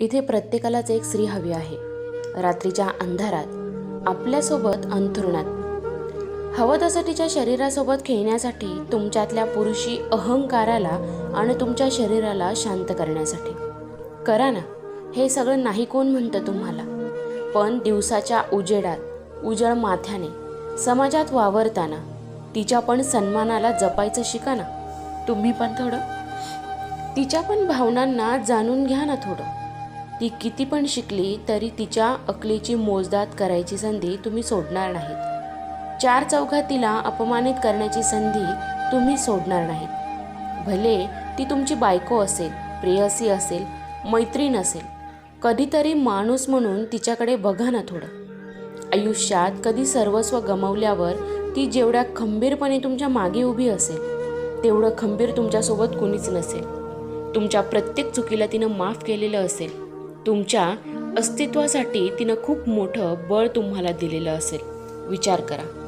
इथे प्रत्येकालाच एक स्त्री हवी आहे. रात्रीच्या अंधारात आपल्यासोबत अंथरुणात. हवं तसं तिच्या शरीरासोबत खेळण्यासाठी तुमच्यातल्या पुरुषी अहंकाराला आणि तुमच्या शरीराला शांत करण्यासाठी. करा ना हे सगळं नाही कोण म्हणतं तुम्हाला. पण दिवसाच्या उजेडात उजळ माथ्याने समाजात वावरताना तिच्या पण सन्मानाला जपायचं शिका ना. तुम्ही पण थोडं. तिच्या पण भावनांना जाणून घ्या ना थोडं. ती किती पण शिकली तरी तिच्या अकलेची मोजदात करायची संधी तुम्ही सोडणार नाहीत. चार चौघात तिला अपमानित करण्याची संधी तुम्ही सोडणार नाहीत. भले ती तुमची बायको असेल प्रेयसी असेल मैत्रीण असेल कधीतरी माणूस म्हणून तिच्याकडे बघा ना थोडं. आयुष्यात कधी सर्वस्व गमावल्यावर ती जेवढ्या खंबीरपणे तुमच्या मागे उभी असेल तेवढं खंबीर तुमच्यासोबत कुणीच नसेल. तुमच्या प्रत्येक चुकीला तिनं माफ केलेलं असेल. तुमच्या अस्तित्वासाठी तिनं खूप मोठं बळ तुम्हाला दिलेलं असेल. विचार करा.